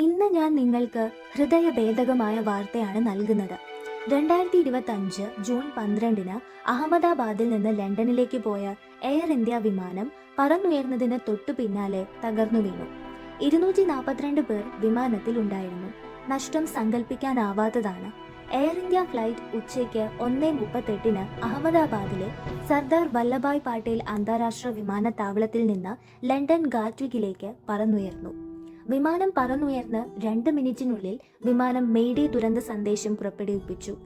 ഇന്ന് ഞാൻ നിങ്ങൾക്ക് ഹൃദയഭേദകമായ വാർത്തയാണ് നൽകുന്നത്. രണ്ടായിരത്തി ഇരുപത്തി അഞ്ച് ജൂൺ പന്ത്രണ്ടിന് അഹമ്മദാബാദിൽ നിന്ന് ലണ്ടനിലേക്ക് പോയ എയർ ഇന്ത്യ വിമാനം പറന്നുയർന്നതിന് തൊട്ടു പിന്നാലെ തകർന്നു വീണു. ഇരുന്നൂറ്റി നാൽപ്പത്തിരണ്ട് പേർ വിമാനത്തിൽ ഉണ്ടായിരുന്നു. നഷ്ടം സങ്കല്പിക്കാനാവാത്തതാണ് എയർ ഇന്ത്യ ഫ്ലൈറ്റ് ഉച്ചയ്ക്ക് ഒന്ന് മുപ്പത്തെട്ടിന് അഹമ്മദാബാദിലെ സർദാർ വല്ലഭായ് പട്ടേൽ അന്താരാഷ്ട്ര വിമാനത്താവളത്തിൽ നിന്ന് ലണ്ടൻ ഗാറ്റ്വിക്കിലേക്ക് പറന്നുയർന്നു. വിമാനം പറന്നുയർന്ന് രണ്ട് മിനിറ്റിനുള്ളിൽ വിമാനം മെയ്ഡേ ദുരന്ത സന്ദേശം പുറപ്പെടുവിപ്പിച്ചു.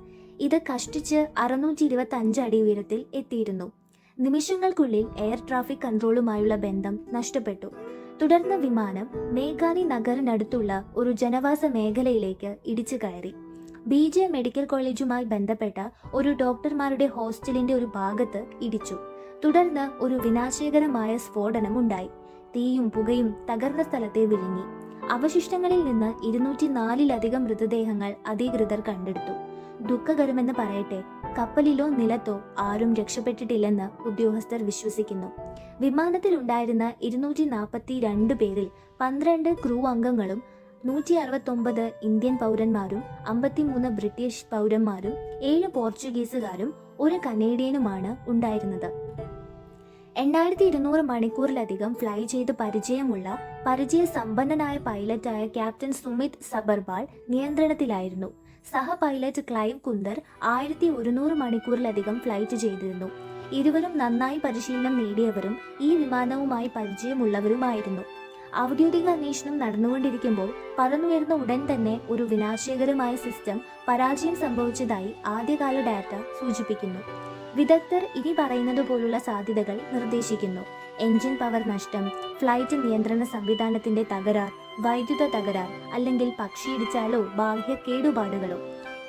ഇത് കഷ്ടിച്ച് അറുന്നൂറ്റി ഇരുപത്തി അഞ്ച് അടി ഉയരത്തിൽ എത്തിയിരുന്നു. നിമിഷങ്ങൾക്കുള്ളിൽ എയർ ട്രാഫിക് കൺട്രോളുമായുള്ള ബന്ധം നഷ്ടപ്പെട്ടു. തുടർന്ന് വിമാനം മേഘാനി നഗറിനടുത്തുള്ള ഒരു ജനവാസ മേഖലയിലേക്ക് ഇടിച്ചു കയറി. ബി ജെ മെഡിക്കൽ കോളേജുമായി ബന്ധപ്പെട്ട ഒരു ഡോക്ടർമാരുടെ ഹോസ്റ്റലിന്റെ ഒരു ഭാഗത്ത് ഇടിച്ചു. തുടർന്ന് ഒരു വിനാശകരമായ സ്ഫോടനം ഉണ്ടായി തീയും പുകയും തകർന്ന സ്ഥലത്തെ വിഴുങ്ങി. അവശിഷ്ടങ്ങളിൽ നിന്ന് ഇരുന്നൂറ്റി നാലിലധികം മൃതദേഹങ്ങൾ അധികൃതർ കണ്ടെടുത്തു. ദുഃഖകരമെന്ന് പറയട്ടെ കപ്പലിലോ നിലത്തോ ആരും രക്ഷപ്പെട്ടിട്ടില്ലെന്ന് ഉദ്യോഗസ്ഥർ വിശ്വസിക്കുന്നു. വിമാനത്തിൽ ഉണ്ടായിരുന്ന ഇരുന്നൂറ്റി നാൽപ്പത്തി രണ്ട് പേരിൽ പന്ത്രണ്ട് ക്രൂ അംഗങ്ങളും നൂറ്റി അറുപത്തൊമ്പത് ഇന്ത്യൻ പൗരന്മാരും അമ്പത്തിമൂന്ന് ബ്രിട്ടീഷ് പൗരന്മാരും ഏഴ് പോർച്ചുഗീസുകാരും ഒരു കനേഡിയനുമാണ് ഉണ്ടായിരുന്നത്. എണ്ണായിരത്തി ഇരുന്നൂറ് മണിക്കൂറിലധികം ഫ്ലൈ ചെയ്ത് പരിചയമുള്ള പരിചയ സമ്പന്നനായ പൈലറ്റായ ക്യാപ്റ്റൻ സുമിത് സബർവാൾ നിയന്ത്രണത്തിലായിരുന്നു. സഹ പൈലറ്റ് ക്ലൈവ് കുന്ദർ ആയിരത്തി ഒരുന്നൂറ് മണിക്കൂറിലധികം ഫ്ലൈറ്റ് ചെയ്തിരുന്നു. ഇരുവരും നന്നായി പരിശീലനം നേടിയവരും ഈ വിമാനവുമായി പരിചയമുള്ളവരുമായിരുന്നു. ഔദ്യോഗിക അന്വേഷണം നടന്നുകൊണ്ടിരിക്കുമ്പോൾ പറന്നുയർന്ന ഉടൻ തന്നെ ഒരു വിനാശകരമായ സിസ്റ്റം പരാജയം സംഭവിച്ചതായി ആദ്യകാല ഡാറ്റ സൂചിപ്പിക്കുന്നു. വിദഗ്ധർ ഇനി പറയുന്നത് പോലുള്ള സാധ്യതകൾ നിർദ്ദേശിക്കുന്നു. എഞ്ചിൻ പവർ നഷ്ടം ഫ്ലൈറ്റ് നിയന്ത്രണ സംവിധാനത്തിന്റെ തകരാർ വൈദ്യുത തകരാർ അല്ലെങ്കിൽ പക്ഷിയിടിച്ചാലോ ബാഹ്യ കേടുപാടുകളോ.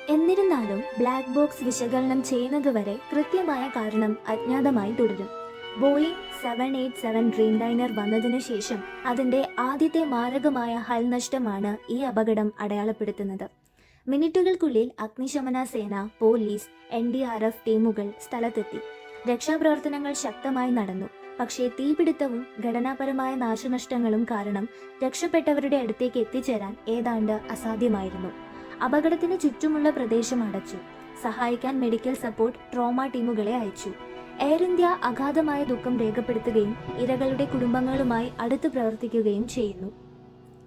എന്നിരുന്നാലും ബ്ലാക്ക് ബോക്സ് വിശകലനം ചെയ്യുന്നതുവരെ കൃത്യമായ കാരണം അജ്ഞാതമായി തുടരും. Boeing seven eight seven Dreamliner വന്നതിന് ശേഷം അതിന്റെ ആദ്യത്തെ മാരകമായ ഹൽ നഷ്ടമാണ് ഈ അപകടം അടയാളപ്പെടുത്തുന്നത്. മിനിറ്റുകൾക്കുള്ളിൽ അഗ്നിശമന സേന police N D R F ടീമുകൾ സ്ഥലത്തെത്തി. രക്ഷാപ്രവർത്തനങ്ങൾ ശക്തമായി നടന്നു. പക്ഷേ തീപിടുത്തവും ഘടനാപരമായ നാശനഷ്ടങ്ങളും കാരണം രക്ഷപ്പെട്ടവരുടെ അടുത്തേക്ക് എത്തിച്ചേരാൻ ഏതാണ്ട് അസാധ്യമായിരുന്നു. അപകടത്തിന് ചുറ്റുമുള്ള പ്രദേശം അടച്ചു. സഹായിക്കാൻ മെഡിക്കൽ സപ്പോർട്ട് ട്രോമ ടീമുകളെ അയച്ചു. എയർ ഇന്ത്യ അഗാധമായ ദുഃഖം രേഖപ്പെടുത്തുകയും ഇരകളുടെ കുടുംബങ്ങളുമായി അടുത്ത് പ്രവർത്തിക്കുകയും ചെയ്യുന്നു.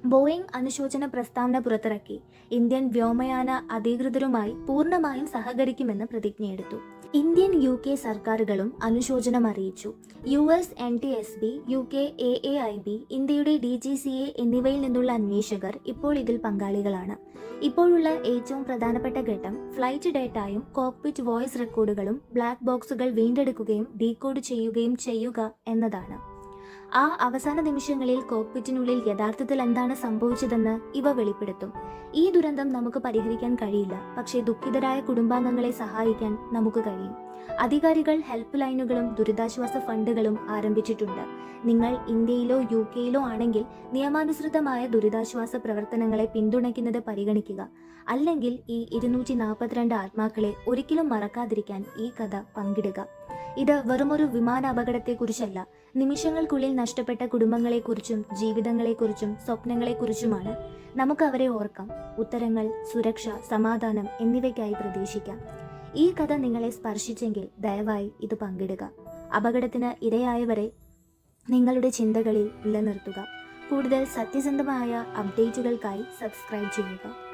ബോയിങ് അനുശോചന പ്രസ്താവന പുറത്തിറക്കി. ഇന്ത്യൻ വ്യോമയാന അധികൃതരുമായി പൂർണമായും സഹകരിക്കുമെന്ന് പ്രതിജ്ഞയെടുത്തു. ഇന്ത്യൻ യു കെ സർക്കാരുകളും അനുശോചനം അറിയിച്ചു. U S N T S B U K A A I B ഇന്ത്യയുടെ ഡി ജി സി എ എന്നിവയിൽ നിന്നുള്ള അന്വേഷകർ ഇപ്പോൾ ഇതിൽ പങ്കാളികളാണ്. ഇപ്പോഴുള്ള ഏറ്റവും പ്രധാനപ്പെട്ട ഘട്ടം ഫ്ലൈറ്റ് ഡേറ്റായും കോക്പിറ്റ് വോയിസ് റെക്കോർഡുകളും ബ്ലാക്ക് ബോക്സുകൾ വീണ്ടെടുക്കുകയും ഡീകോഡ് ചെയ്യുകയും ചെയ്യുക എന്നതാണ്. ആ അവസാന നിമിഷങ്ങളിൽ കോക്പിറ്റിനുള്ളിൽ യഥാർത്ഥത്തിൽ എന്താണ് സംഭവിച്ചതെന്ന് ഇവ വെളിപ്പെടുത്തും. ഈ ദുരന്തം നമുക്ക് പരിഹരിക്കാൻ കഴിയില്ല. പക്ഷേ ദുഃഖിതരായ കുടുംബാംഗങ്ങളെ സഹായിക്കാൻ നമുക്ക് കഴിയും. അധികാരികൾ ഹെൽപ്പ് ലൈനുകളും ദുരിതാശ്വാസ ഫണ്ടുകളും ആരംഭിച്ചിട്ടുണ്ട്. നിങ്ങൾ ഇന്ത്യയിലോ യു കെയിലോ ആണെങ്കിൽ നിയമാനുസൃതമായ ദുരിതാശ്വാസ പ്രവർത്തനങ്ങളെ പിന്തുണയ്ക്കുന്നത് പരിഗണിക്കുക. അല്ലെങ്കിൽ ഈ ഇരുന്നൂറ്റി നാൽപ്പത്തിരണ്ട് ആത്മാക്കളെ ഒരിക്കലും മറക്കാതിരിക്കാൻ ഈ കഥ പങ്കിടുക. ഇത് വെറുമൊരു വിമാന അപകടത്തെക്കുറിച്ചല്ല നിമിഷങ്ങൾക്കുള്ളിൽ നഷ്ടപ്പെട്ട കുടുംബങ്ങളെക്കുറിച്ചും ജീവിതങ്ങളെക്കുറിച്ചും സ്വപ്നങ്ങളെക്കുറിച്ചുമാണ് നമുക്ക് അവരെ ഓർക്കാം. ഉത്തരങ്ങൾ സുരക്ഷ സമാധാനം എന്നിവയ്ക്കായി പ്രതീക്ഷിക്കാം. ഈ കഥ നിങ്ങളെ സ്പർശിച്ചെങ്കിൽ ദയവായി ഇത് പങ്കിടുക. അപകടത്തിന് ഇരയായവരെ നിങ്ങളുടെ ചിന്തകളിൽ നിലനിർത്തുക. കൂടുതൽ സത്യസന്ധമായ അപ്ഡേറ്റുകൾക്കായി സബ്സ്ക്രൈബ് ചെയ്യുക.